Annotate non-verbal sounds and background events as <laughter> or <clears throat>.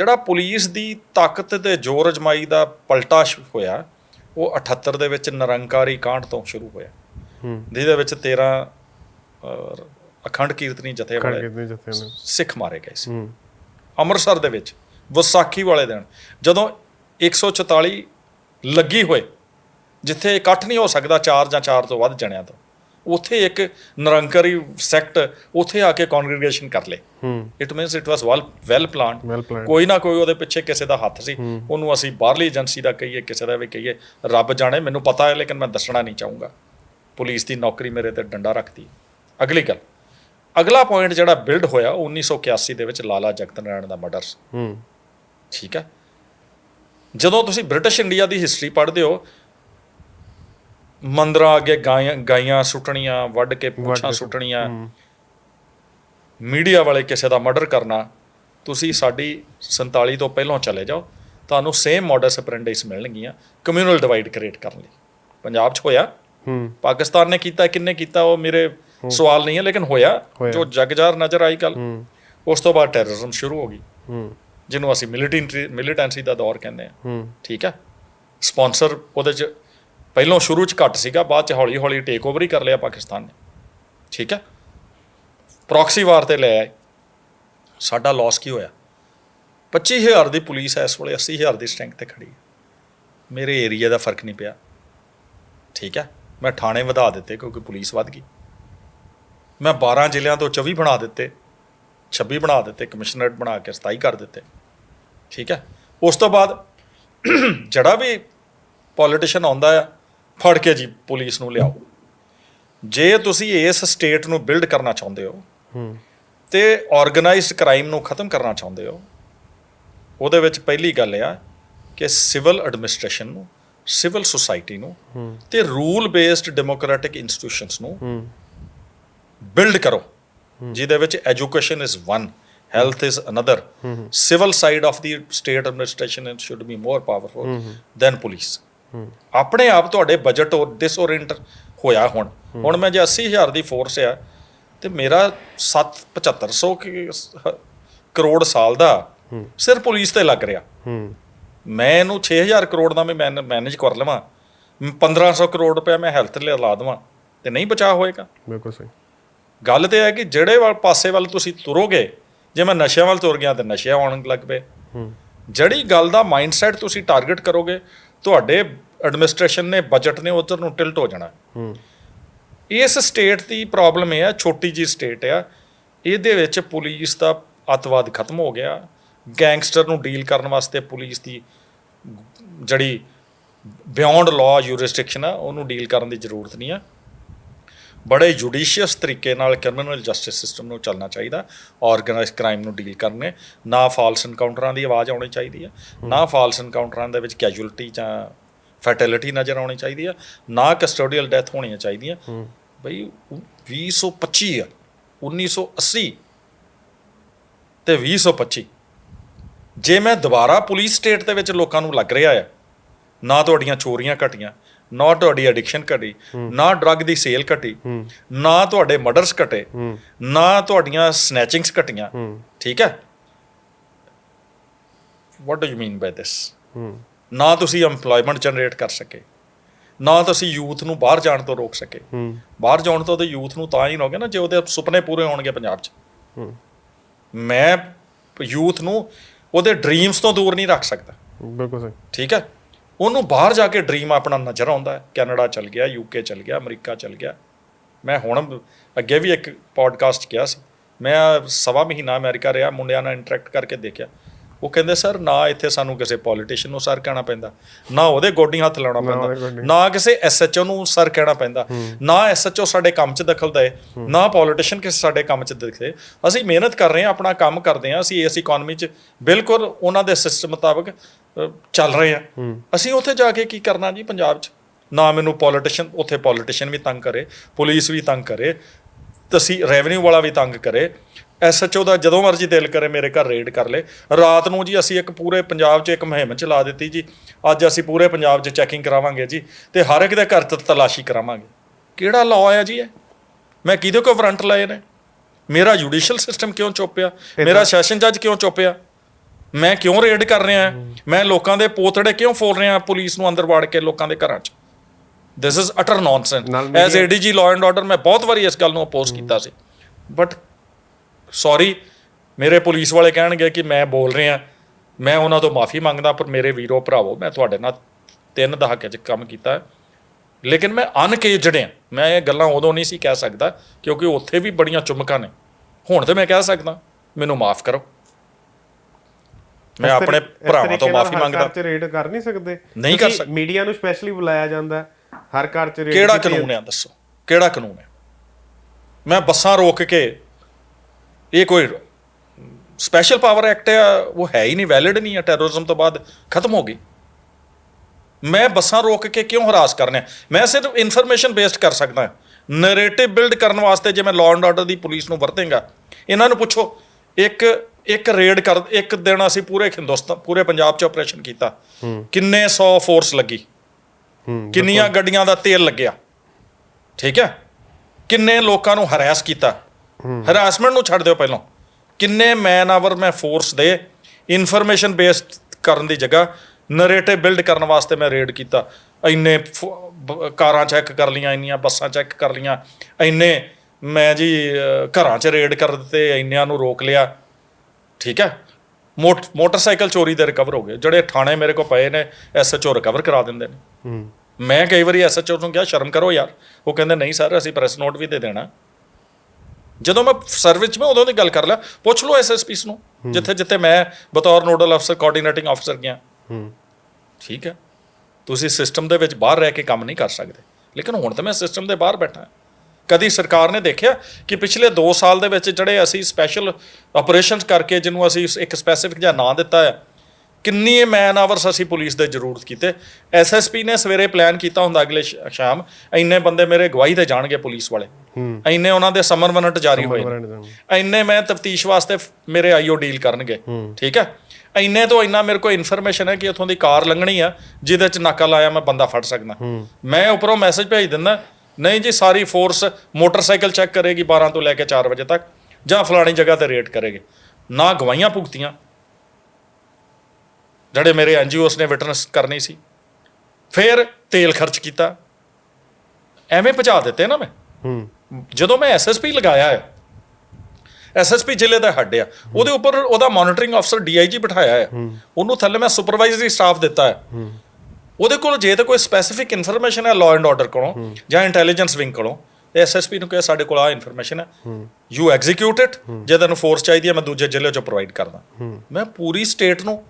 ਜਿਹੜਾ ਪੁਲਿਸ ਦੀ ਤਾਕਤ ਤੇ ਜ਼ੋਰ ਅਜਮਾਈ ਦਾ ਪਲਟਾ ਹੋਇਆ ਉਹ 78 ਦੇ ਵਿੱਚ ਨਿਰੰਕਾਰੀ ਕਾਂਡ ਤੋਂ ਸ਼ੁਰੂ ਹੋਇਆ। ਹੂੰ। ਜਿਹਦੇ ਵਿੱਚ 13 ਅਹ, ਅਖੰਡ ਕੀਰਤਨੀ ਜਥੇ ਵਾਲੇ ਸਿੱਖ ਮਾਰੇ ਗਏ ਸੀ। ਹੂੰ। ਅੰਮ੍ਰਿਤਸਰ ਦੇ ਵਿੱਚ ਵਿਸਾਖੀ ਵਾਲੇ ਦਿਨ ਜਦੋਂ 144 ਲੱਗੀ ਹੋਏ ਜਿੱਥੇ ਇਕੱਠ ਨਹੀਂ ਹੋ ਸਕਦਾ 4 ਜਾਂ 4 ਤੋਂ ਵੱਧ ਜਣਿਆਂ ਤੋਂ ਉੱਥੇ ਇੱਕ ਨਿਰੰਕਾਰੀ ਸੈਕਟ ਉੱਥੇ ਆ ਕੇ ਕੌਂਗਰੀਗੇਸ਼ਨ ਕਰ ਲੇ ਹੂੰ। It means it was well well planned ਕੋਈ ਨਾ ਕੋਈ ਉਹਦੇ ਪਿੱਛੇ ਕਿਸੇ ਦਾ ਹੱਥ ਸੀ। ਉਹਨੂੰ ਅਸੀਂ ਬਾਹਰਲੀ ਏਜੰਸੀ ਦਾ ਕਹੀਏ ਕਿਸੇ ਦਾ ਵੀ ਕਹੀਏ ਰੱਬ ਜਾਣੇ ਮੈਨੂੰ ਪਤਾ ਹੈ ਲੇਕਿਨ ਮੈਂ ਦੱਸਣਾ ਨਹੀਂ ਚਾਹੂੰਗਾ। ਪੁਲਿਸ ਦੀ ਨੌਕਰੀ ਮੇਰੇ ਤੇ ਡੰਡਾ ਰੱਖਦੀ। ਅਗਲੀ ਗੱਲ। ਅਗਲਾ ਪੁਆਇੰਟ ਜਿਹੜਾ ਬਿਲਡ ਹੋਇਆ ਉਹ 1981 ਦੇ ਵਿੱਚ ਲਾਲਾ ਜਗਤ ਨਾਰਾਇਣ ਦਾ ਮਰਡਰ ਹੂੰ। ਠੀਕ ਹੈ। ਜਦੋਂ ਤੁਸੀਂ ਬ੍ਰਿਟਿਸ਼ ਇੰਡੀਆ ਦੀ ਹਿਸਟਰੀ ਪੜ੍ਹਦੇ ਹੋ ਮੰਦਰਾਂ ਅੱਗੇ ਗਾਇਆਂ ਗਾਈਆਂ ਸੁੱਟਣੀਆਂ ਵੱਢ ਕੇ ਪੁੱਛਾਂ ਸੁੱਟਣੀਆਂ। ਮੀਡੀਆ ਵਾਲੇ ਕਿਸੇ ਦਾ ਮਰਡਰ ਕਰਨਾ ਤੁਸੀਂ ਸਾਡੀ 47 ਤੋਂ ਪਹਿਲਾਂ ਚਲੇ ਜਾਓ ਤੁਹਾਨੂੰ ਸੇਮ ਮੋਡਸ ਅਪਰੈਂਡਿਸ ਮਿਲਣਗੀਆਂ ਕਮਿਊਨਲ ਡਿਵਾਈਡ ਕ੍ਰੀਏਟ ਕਰਨ ਲਈ। ਪੰਜਾਬ 'ਚ ਹੋਇਆ। ਹੂੰ। ਪਾਕਿਸਤਾਨ ਨੇ ਕੀਤਾ ਕਿੰਨੇ ਕੀਤਾ ਉਹ ਮੇਰੇ ਸਵਾਲ ਨਹੀਂ ਹੈ ਲੇਕਿਨ ਹੋਇਆ। ਜੋ ਜਗਜਾਰ ਨਜ਼ਰ ਆਈ ਗੱਲ ਉਸ ਤੋਂ ਬਾਅਦ ਟੈਰਰਿਜ਼ਮ ਸ਼ੁਰੂ ਹੋ ਗਈ। ਹੂੰ। ਜਿਹਨੂੰ ਅਸੀਂ ਮਿਲੀਟੈਂਟਰੀ ਮਿਲੀਟੈਂਸੀ ਦਾ ਦੌਰ ਕਹਿੰਦੇ ਆ ਹੂੰ। ਠੀਕ ਹੈ। ਸਪਾਂਸਰ ਉਹਦੇ ਚ ਪਹਿਲਾਂ ਸ਼ੁਰੂ ਚ ਘੱਟ ਸੀਗਾ, ਬਾਅਦ ਚ ਹੌਲੀ ਹੌਲੀ ਟੇਕ ਓਵਰ ਹੀ ਕਰ ਲਿਆ ਪਾਕਿਸਤਾਨ ਨੇ। ਠੀਕ ਹੈ? ਪ੍ਰੋਕਸੀ ਵਾਰ ਤੇ ਲੈ ਆਏ। ਸਾਡਾ ਲਾਸ ਕੀ ਹੋਇਆ? 25000 ਦੀ ਪੁਲਿਸ ਹੈ ਇਸ ਵੇਲੇ 80000 ਦੀ ਸਟਰੈਂਥ ਤੇ ਖੜੀ ਹੈ। ਮੇਰੇ ਏਰੀਆ ਦਾ ਫ਼ਰਕ ਨਹੀਂ ਪਿਆ। ਠੀਕ ਹੈ? ਮੈਂ ਥਾਣੇ ਵਧਾ ਦਿੱਤੇ ਕਿਉਂਕਿ ਪੁਲਿਸ ਵੱਧ ਗਈ। ਮੈਂ 12 ਜ਼ਿਲ੍ਹਿਆਂ ਤੋਂ 24 ਬਣਾ ਦਿੱਤੇ 26 ਬਣਾ ਦਿੱਤੇ, ਕਮਿਸ਼ਨਰੇਟ ਬਣਾ ਕੇ 27 ਕਰ ਦਿੱਤੇ। ਠੀਕ ਹੈ? ਉਸ ਤੋਂ ਬਾਅਦ <clears throat> ਜਿਹੜਾ ਵੀ ਪੋਲੀਟੀਸ਼ੀਅਨ ਆਉਂਦਾ ਆ ਫੜ ਕੇ ਜੀ ਪੁਲਿਸ ਨੂੰ ਲਿਆਓ। ਜੇ ਤੁਸੀਂ ਇਸ ਸਟੇਟ ਨੂੰ ਬਿਲਡ ਕਰਨਾ ਚਾਹੁੰਦੇ ਹੋ ਹੂੰ। ਤੇ ਆਰਗੇਨਾਈਜ਼ਡ ਕ੍ਰਾਈਮ ਨੂੰ ਖਤਮ ਕਰਨਾ ਚਾਹੁੰਦੇ ਹੋ ਉਹਦੇ ਵਿੱਚ ਪਹਿਲੀ ਗੱਲ ਆ ਕਿ ਸਿਵਲ ਐਡਮਿਨਿਸਟ੍ਰੇਸ਼ਨ ਨੂੰ ਸਿਵਲ ਸੁਸਾਇਟੀ ਨੂੰ ਤੇ ਰੂਲ ਬੇਸਡ ਡੈਮੋਕ੍ਰੈਟਿਕ ਇੰਸਟੀਟਿਊਸ਼ਨਸ ਨੂੰ ਬਿਲਡ ਕਰੋ ਜਿਹਦੇ ਵਿੱਚ education is one health is another. Civil side of the state administration should be more powerful than police. ਆਪਣੇ ਆਪ ਤੁਹਾਡੇ ਬਜਟ ਔਰ ਡਿਸਓਰੀਐਂਟ ਹੋਇਆ ਹੁਣ। ਹੁਣ ਮੈਂ ਜੇ 80000 ਦੀ ਫੋਰਸ ਆ ਤੇ ਮੇਰਾ 7 7500 ਕੀ ਸ- ਕਰੋੜ ਸਾਲ ਦਾ ਸਿਰਫ ਪੁਲਿਸ ਤੇ ਲੱਗ ਰਿਹਾ। ਮੈਂ ਇਹਨੂੰ 6000 ਕਰੋੜ ਦਾ ਵੀ ਮੈਨੇਜ ਕਰ ਲਵਾਂ। 1500 ਕਰੋੜ ਰੁਪਏ ਮੈਂ ਹੈਲਥ ਲਈ ਲਾ ਦੇਵਾਂ ਤੇ ਨਹੀਂ ਬਚਾ ਹੋਏਗਾ। ਬਿਲਕੁਲ ਸਹੀ। ਗੱਲ ਤੇ ਹੈ ਕਿ ਜਿਹੜੇ ਵੱਲ ਪਾਸੇ ਵੱਲ ਤੁਸੀਂ ਤੁਰੋਗੇ ਜੇ ਮੈਂ ਨਸ਼ਿਆਂ ਵੱਲ ਤੁਰ ਗਿਆ ਤੇ ਨਸ਼ੇ ਆਉਣ ਲੱਗ ਪਏ। ਜਿਹੜੀ ਗੱਲ ਦਾ ਮਾਈਂਡਸੈਟ ਤੁਸੀਂ ਟਾਰਗੇਟ ਕਰੋਗੇ ਤੁਹਾਡੇ ਐਡਮਿਨਿਸਟ੍ਰੇਸ਼ਨ ਨੇ ਬਜਟ ਨੇ ਉਧਰ ਨੂੰ ਟਿਲਟ ਹੋ ਜਾਣਾ। ਹੂੰ। ਇਸ ਸਟੇਟ ਦੀ ਪ੍ਰੋਬਲਮ ਇਹ ਆ ਛੋਟੀ ਜੀ ਸਟੇਟ ਆ ਇਹਦੇ ਵਿੱਚ ਪੁਲਿਸ ਦਾ ਅੱਤਵਾਦ ਖਤਮ ਹੋ ਗਿਆ। ਗੈਂਗਸਟਰ ਨੂੰ ਡੀਲ ਕਰਨ ਵਾਸਤੇ ਪੁਲਿਸ ਦੀ ਜਿਹੜੀ ਬਿਯੋਂਡ ਲਾਅ ਯੂਰਿਸਡਿਕਸ਼ਨ ਆ ਉਹਨੂੰ ਡੀਲ ਕਰਨ ਦੀ ਜ਼ਰੂਰਤ ਨਹੀਂ ਆ। ਬੜੇ ਜੁਡੀਸ਼ੀਅਸ ਤਰੀਕੇ ਨਾਲ ਕ੍ਰਿਮੀਨਲ ਜਸਟਿਸ ਸਿਸਟਮ ਨੂੰ ਚੱਲਣਾ ਚਾਹੀਦਾ ਆਰਗੇਨਾਈਜ਼ਡ ਕ੍ਰਾਈਮ ਨੂੰ ਡੀਲ ਕਰਨੇ ਨਾ ਫਾਲਸ ਐਨਕਾਊਂਟਰਾਂ ਦੀ ਆਵਾਜ਼ ਆਉਣੀ ਚਾਹੀਦੀ ਹੈ ਨਾ ਫਾਲਸ ਐਨਕਾਊਂਟਰਾਂ ਦੇ ਵਿੱਚ ਕੈਜੂਅਲਟੀ ਜਾਂ ਫੈਟੈਲਿਟੀ ਨਜ਼ਰ ਆਉਣੀ ਚਾਹੀਦੀ ਹੈ ਨਾ ਕਸਟੋਡੀਅਲ ਡੈਥ ਹੋਣੀਆਂ ਚਾਹੀਦੀਆਂ। ਬਈ 2025 ਆ 1980 ਤੇ 2025 ਜੇ ਮੈਂ ਦੁਬਾਰਾ ਪੁਲਿਸ ਸਟੇਟ ਦੇ ਵਿੱਚ ਲੋਕਾਂ ਨੂੰ ਲੱਗ ਰਿਹਾ ਆ ਨਾ ਤੁਹਾਡੀਆਂ ਚੋਰੀਆਂ ਘਟੀਆਂ ਨਾ ਤੁਹਾਡੀ ਐਡਿਕਸ਼ਨ ਘਟੀ ਨਾ ਡਰੱਗ ਦੀ ਸੇਲ ਘਟੀ ਨਾ ਤੁਹਾਡੇ ਮਰਡਰਸ ਘਟੇ ਨਾ ਤੁਹਾਡੀਆਂ ਸਨੈਚਿੰਗਸ ਘਟੀਆਂ। ਠੀਕ ਹੈ? What do you mean by this ਨਾ ਤੁਸੀਂ EMPLOYMENT ਜਨਰੇਟ ਕਰ ਸਕੇ ਨਾ ਤੁਸੀਂ ਯੂਥ ਨੂੰ ਬਾਹਰ ਜਾਣ ਤੋਂ ਰੋਕ ਸਕੇ। ਬਾਹਰ ਜਾਣ ਤੋਂ ਤੇ ਯੂਥ ਨੂੰ ਤਾਂ ਹੀ ਰੋਗੇ ਨਾ ਜੇ ਉਹਦੇ ਸੁਪਨੇ ਪੂਰੇ ਹੋਣਗੇ ਪੰਜਾਬ 'ਚ। ਮੈਂ ਯੂਥ ਨੂੰ ਉਹਦੇ ਡ੍ਰੀਮਸ ਤੋਂ ਦੂਰ ਨਹੀਂ ਰੱਖ ਸਕਦਾ। ਬਿਲਕੁਲ ਸਹੀ। ਠੀਕ ਹੈ? ਉਹਨੂੰ ਬਾਹਰ ਜਾ ਕੇ ਡ੍ਰੀਮ ਆਪਣਾ ਨਜ਼ਰ ਆਉਂਦਾ ਹੈ। ਕੈਨੇਡਾ ਚਲ ਗਿਆ ਯੂਕੇ ਚਲ ਗਿਆ, ਅਮਰੀਕਾ ਚਲ ਗਿਆ। ਮੈਂ ਹੁਣ ਅੱਗੇ ਵੀ ਇੱਕ ਪੋਡਕਾਸਟ ਕਿਹਾ ਸੀ। ਮੈਂ ਸਵਾ ਮਹੀਨਾ ਅਮਰੀਕਾ ਰਿਹਾ, ਮੁੰਡਿਆਂ ਨਾਲ ਇੰਟਰੈਕਟ ਕਰਕੇ ਦੇਖਿਆ। ਉਹ ਕਹਿੰਦੇ ਸਰ ਨਾ ਇੱਥੇ ਸਾਨੂੰ ਕਿਸੇ ਪੋਲੀਟੀਸ਼ੀਅਨ ਨੂੰ ਸਰ ਕਹਿਣਾ ਪੈਂਦਾ। ਨਾ ਉਹਦੇ ਗੋਡੀ ਹੱਥ ਲਾਉਣਾ ਪੈਂਦਾ। ਨਾ ਕਿਸੇ ਐਸਐਚਓ ਨੂੰ ਸਰ ਕਹਿਣਾ ਪੈਂਦਾ। ਨਾ ਐਸਐਚਓ ਸਾਡੇ ਕੰਮ 'ਚ ਦਖਲ ਦੇ ਨਾ ਪੋਲੀਟੀਸ਼ੀਅਨ ਕਿਸੇ ਸਾਡੇ ਕੰਮ 'ਚ ਦਿਖਦੇ ਅਸੀਂ ਮਿਹਨਤ ਕਰ ਰਹੇ ਹਾਂ ਆਪਣਾ ਕੰਮ ਕਰਦੇ ਹਾਂ। ਅਸੀਂ ਇਸ ਇਕਨੋਮੀ 'ਚ ਬਿਲਕੁਲ ਉਹਨਾਂ ਦੇ ਸਿਸਟਮ ਮੁਤਾਬਕ ਚੱਲ ਰਹੇ ਹਾਂ। ਅਸੀਂ ਉੱਥੇ ਜਾ ਕੇ ਕੀ ਕਰਨਾ ਜੀ ਪੰਜਾਬ 'ਚ? ਨਾ ਮੈਨੂੰ ਪੋਲੀਟੀਸ਼ੀਅਨ ਉੱਥੇ ਪੋਲੀਟੀਸ਼ੀਅਨ ਵੀ ਤੰਗ ਕਰੇ ਪੁਲਿਸ ਵੀ ਤੰਗ ਕਰੇ ਤਸੀਂ ਰੈਵਨਿਊ ਵਾਲਾ ਵੀ ਤੰਗ ਕਰੇ। ਐਸਐਚਓ ਦਾ ਜਦੋਂ ਮਰਜ਼ੀ ਦਿਲ ਕਰੇ ਮੇਰੇ ਘਰ ਰੇਡ ਕਰ ਲੇ। ਰਾਤ ਨੂੰ ਜੀ ਅਸੀਂ ਇੱਕ ਪੂਰੇ ਪੰਜਾਬ 'ਚ ਇੱਕ ਮੁਹਿੰਮ ਚਲਾ ਦਿੱਤੀ ਜੀ। ਅੱਜ ਅਸੀਂ ਪੂਰੇ ਪੰਜਾਬ 'ਚ ਚੈਕਿੰਗ ਕਰਾਵਾਂਗੇ ਜੀ ਤੇ ਹਰ ਇੱਕ ਦੇ ਘਰ 'ਚ ਤਲਾਸ਼ੀ ਕਰਾਵਾਂਗੇ। ਕਿਹੜਾ ਲਾਅ ਆ ਜੀ ਇਹ? ਮੈਂ ਕਿਹਦੇ ਕੋ ਵਾਰੰਟ ਲਏ ਨੇ? ਮੇਰਾ ਜੁਡੀਸ਼ੀਅਲ ਸਿਸਟਮ ਕਿਉਂ ਚੁੱਪਿਆ? ਮੇਰਾ ਸੈਸ਼ਨ ਜੱਜ ਕਿਉਂ ਚੁੱਪਿਆ? ਮੈਂ ਕਿਉਂ ਰੇਡ ਕਰ ਰਿਹਾ? ਮੈਂ ਲੋਕਾਂ ਦੇ ਪੋਤੜੇ ਕਿਉਂ ਫੋਲ ਰਿਹਾ ਪੁਲਿਸ ਨੂੰ ਅੰਦਰ ਵਾੜ ਕੇ ਲੋਕਾਂ ਦੇ ਘਰਾਂ 'ਚ? This is utter nonsense as ADG law and order ਮੈਂ ਬਹੁਤ ਵਾਰੀ ਇਸ ਗੱਲ ਨੂੰ ਅਪੋਜ਼ ਕੀਤਾ ਸੀ। ਬਟ ਸੌਰੀ ਮੇਰੇ ਪੁਲਿਸ ਵਾਲੇ ਕਹਿਣਗੇ ਕਿ ਮੈਂ ਬੋਲ ਰਿਹਾ ਮੈਂ ਉਹਨਾਂ ਤੋਂ ਮਾਫੀ ਮੰਗਦਾ ਪਰ ਮੇਰੇ ਵੀਰੋ ਭਰਾਵੋ ਮੈਂ ਤੁਹਾਡੇ ਨਾਲ ਤਿੰਨ ਦਹਾਕੇ 'ਚ ਕੰਮ ਕੀਤਾ। ਹੈ ਲੇਕਿਨ ਮੈਂ ਅਨਕੇਜਡ ਹਾਂ। ਮੈਂ ਇਹ ਗੱਲਾਂ ਉਦੋਂ ਨਹੀਂ ਸੀ ਕਹਿ ਸਕਦਾ ਕਿਉਂਕਿ ਉੱਥੇ ਵੀ ਬੜੀਆਂ ਚੁੰਮਕਾਂ ਨੇ। ਹੁਣ ਤੇ ਮੈਂ ਕਹਿ ਸਕਦਾ ਮੈਨੂੰ ਮਾਫ ਕਰੋ। ਮੈਂ ਆਪਣੇ ਭਰਾਵਾਂ ਤੋਂ ਮਾਫੀ ਮੰਗਦਾ। 'ਚ ਰੇਡ ਕਰ ਨਹੀਂ ਸਕਦੇ। ਨਹੀਂ ਕਰ ਕਿਉਂਕਿ ਮੀਡੀਆ ਨੂੰ ਸਪੈਸ਼ਲੀ ਬੁਲਾਇਆ ਜਾਂਦਾ। ਹਰ ਘਰ 'ਚ ਰੇਡ ਕਿਹੜਾ ਕਾਨੂੰਨ ਹੈ ਦੱਸੋ। ਕਿਹੜਾ ਕਾਨੂੰਨ ਹੈ? ਮੈਂ ਬੱਸਾਂ ਰੋਕ ਕੇ ਇਹ ਕੋਈ ਸਪੈਸ਼ਲ ਪਾਵਰ ਐਕਟ ਹੈ ਉਹ ਹੈ ਹੀ ਨਹੀਂ ਵੈਲਿਡ ਨਹੀਂ ਹੈ ਟੈਰਰਿਜ਼ਮ ਤੋਂ ਬਾਅਦ ਖਤਮ ਹੋ ਗਈ। ਮੈਂ ਬੱਸਾਂ ਰੋਕ ਕੇ ਕਿਉਂ ਹਰਾਸ ਕਰਨਾ ਮੈਂ ਸਿਰਫ ਇਨਫੋਰਮੇਸ਼ਨ ਬੇਸਡ ਕਰ ਸਕਦਾ ਨੈਰੇਟਿਵ ਬਿਲਡ ਕਰਨ ਵਾਸਤੇ ਜੇ ਮੈਂ ਲਾਅ ਐਂਡ ਆਰਡਰ ਦੀ ਪੁਲਿਸ ਨੂੰ ਵਰਤੇਗਾ ਇਹਨਾਂ ਨੂੰ ਪੁੱਛੋ ਇੱਕ ਇੱਕ ਰੇਡ ਕਰ ਇੱਕ ਦਿਨ ਅਸੀਂ ਪੂਰੇ ਹਿੰਦੁਸਤਾਨ ਪੂਰੇ ਪੰਜਾਬ 'ਚ ਆਪਰੇਸ਼ਨ ਕੀਤਾ। ਕਿੰਨੇ 100 ਫੋਰਸ ਲੱਗੀ। ਕਿੰਨੀਆਂ ਗੱਡੀਆਂ ਦਾ ਤੇਲ ਲੱਗਿਆ। ਠੀਕ ਹੈ? ਕਿੰਨੇ ਲੋਕਾਂ ਨੂੰ ਹਰਾਸ ਕੀਤਾ। ਹਰਾਸਮੈਂਟ ਨੂੰ ਛੱਡ ਦਿਓ ਪਹਿਲਾਂ। ਕਿੰਨੇ ਮੈਨ ਆਵਰ ਮੈਂ ਫੋਰਸ ਦੇ ਇਨਫੋਰਮੇਸ਼ਨ ਬੇਸਡ ਕਰਨ ਦੀ ਜਗ੍ਹਾ ਨਰੇਟਿਵ ਬਿਲਡ ਕਰਨ ਵਾਸਤੇ ਮੈਂ ਰੇਡ ਕੀਤਾ। ਇੰਨੇ ਕਾਰਾਂ ਚੈੱਕ ਕਰ ਲੀਆਂ ਇੰਨੀਆਂ ਬੱਸਾਂ ਚੈੱਕ ਕਰ ਲੀਆਂ ਇੰਨੇ ਮੈਂ ਜੀ ਘਰਾਂ 'ਚ ਰੇਡ ਕਰ ਦਿੱਤੇ ਇੰਨਿਆਂ ਨੂੰ ਰੋਕ ਲਿਆ। ਠੀਕ ਹੈ? ਮੋਟ- ਮੋਟਰਸਾਈਕਲ ਚੋਰੀ ਦੇ ਰਿਕਵਰ ਹੋ ਗਏ। ਜਿਹੜੇ ਥਾਣੇ ਮੇਰੇ ਕੋਲ ਪਏ ਨੇ ਐਸਐਚਓ ਰਿਕਵਰ ਕਰਾ ਦਿੰਦੇ ਨੇ। ਮੈਂ ਕਈ ਵਾਰੀ ਐਸਐਚਓ ਨੂੰ ਕਿਹਾ ਸ਼ਰਮ ਕਰੋ ਯਾਰ। ਉਹ ਕਹਿੰਦੇ ਨਹੀਂ ਸਰ ਅਸੀਂ ਪ੍ਰੈਸ ਨੋਟ ਵੀ ਦੇ ਦੇਣਾ। ਜਦੋਂ ਮੈਂ ਸਰਵਿਸ 'ਚ ਮੈਂ ਉਦੋਂ ਦੀ ਗੱਲ ਕਰ ਲਿਆ ਪੁੱਛ ਲਓ ਐਸਐਸਪੀਸ ਨੂੰ ਜਿੱਥੇ ਜਿੱਥੇ ਮੈਂ ਬਤੌਰ ਨੋਡਲ ਅਫਸਰ ਕੋਆਰਡੀਨੇਟਿੰਗ ਅਫਸਰ ਗਿਆ। ਹੂੰ। ਠੀਕ ਹੈ। ਤੁਸੀਂ ਸਿਸਟਮ ਦੇ ਵਿੱਚ ਬਾਹਰ ਰਹਿ ਕੇ ਕੰਮ ਨਹੀਂ ਕਰ ਸਕਦੇ। ਲੇਕਿਨ ਹੁਣ ਤਾਂ ਮੈਂ ਸਿਸਟਮ ਦੇ ਬਾਹਰ ਬੈਠਾ ਕਦੀ ਸਰਕਾਰ ਨੇ ਦੇਖਿਆ ਕਿ ਪਿਛਲੇ 2 ਸਾਲ ਦੇ ਵਿੱਚ ਜਿਹੜੇ ਅਸੀਂ ਸਪੈਸ਼ਲ ਆਪਰੇਸ਼ਨਸ ਕਰਕੇ ਜਿਹਨੂੰ ਅਸੀਂ ਇੱਕ ਸਪੈਸੀਫਿਕ ਜਿਹਾ ਨਾਂ ਦਿੱਤਾ ਹੈ ਕਿੰਨੀ ਮੈਨ ਆਵਰਸ ਅਸੀਂ ਪੁਲਿਸ ਦੇ ਜ਼ਰੂਰਤ ਕੀਤੇ। ਐਸਐਸਪੀ ਨੇ ਸਵੇਰੇ ਪਲਾਨ ਕੀਤਾ ਹੁੰਦਾ ਅਗਲੇ ਸ਼- ਸ਼ਾਮ ਇੰਨੇ ਬੰਦੇ ਮੇਰੇ ਗਵਾਹੀ ਤੇ ਜਾਣਗੇ ਪੁਲਿਸ ਵਾਲੇ। ਇੰਨੇ ਉਹਨਾਂ ਦੇ ਸਮਨ ਵਾਰੰਟ ਜਾਰੀ ਹੋਏ। ਨੇ। ਇੰਨੇ ਮੈਂ ਤਫਤੀਸ਼ ਵਾਸਤੇ ਫ- ਮੇਰੇ ਆਈਓ ਡੀਲ ਕਰਨਗੇ। ਠੀਕ ਹੈ? ਇੰਨੇ ਤੋਂ ਇੰਨਾ ਮੇਰੇ ਕੋਲ ਇਨਫੋਰਮੇਸ਼ਨ ਹੈ ਕਿ ਉਥੋਂ ਦੀ ਕਾਰ ਲੰਘਣੀ ਆ ਜਿਹਦੇ ਚ ਨਾਕਾ ਲਾਇਆ ਮੈਂ ਬੰਦਾ ਫੜ ਸਕਦਾ। ਮੈਂ ਉੱਪਰੋਂ ਮੈਸੇਜ ਭੇਜ ਦਿੰਦਾ ਨਹੀਂ ਜੀ ਸਾਰੀ ਫੋਰਸ ਮੋਟਰਸਾਈਕਲ ਚੈੱਕ ਕਰੇਗੀ 12 ਤੋਂ ਲੈ ਕੇ 4 ਵਜੇ ਤੱਕ ਜਾਂ ਫਲਾਣੀ ਜਗ੍ਹਾ ਤੇ ਰੇਟ ਕਰੇਗੀ। ਨਾ ਗਵਾਹੀਆਂ ਭੁਗਤੀਆਂ ਜਿਹੜੇ ਮੇਰੇ ਐਨਜੀਓਸ ਨੇ ਵਿਟਨੈਸ ਕਰਨੀ ਸੀ ਫਿਰ ਤੇਲ ਖਰਚ ਕੀਤਾ। ਐਵੇਂ ਪਹੁੰਚਾ ਦਿੱਤੇ ਨਾ ਮੈਂ। ਹੂੰ। ਜਦੋਂ ਮੈਂ ਐਸਐਸਪੀ ਲਗਾਇਆ ਹੈ ਐਸਐਸਪੀ ਜ਼ਿਲ੍ਹੇ ਦਾ ਹੈੱਡ ਆ ਉਹਦੇ ਉੱਪਰ ਉਹਦਾ ਮੋਨਿਟਰਿੰਗ ਅਫਸਰ ਡੀਆਈਜੀ ਬਿਠਾਇਆ ਹੈ। ਉਹਨੂੰ ਥੱਲੇ ਮੈਂ ਸੁਪਰਵਾਈਜ਼ਰੀ ਸਟਾਫ ਦਿੱਤਾ ਹੈ। ਉਹਦੇ ਕੋਲ ਜੇ ਤਾਂ ਕੋਈ ਸਪੈਸੀਫਿਕ ਇਨਫੋਰਮੇਸ਼ਨ ਹੈ ਲਾਅ ਐਂਡ ਆਰਡਰ ਕੋਲੋਂ ਜਾਂ ਇੰਟੈਲੀਜੈਂਸ ਵਿੰਗ ਕੋਲੋਂ ਐਸਐਸਪੀ ਨੂੰ ਕਹੇ ਸਾਡੇ ਕੋਲ ਆ ਇਨਫੋਰਮੇਸ਼ਨ ਹੈ। ਯੂ ਐਗਜ਼ੀਕਿਊਟ ਇਟ ਜੇ ਤੈਨੂੰ ਫੋਰਸ ਚਾਹੀਦੀ ਹੈ ਮੈਂ ਦੂਜੇ ਜ਼ਿਲ੍ਹੇ ਚੋਂ ਪ੍ਰੋਵਾਈਡ ਕਰਦਾ। ਮੈਂ ਪੂਰੀ ਸਟੇਟ ਨੂੰ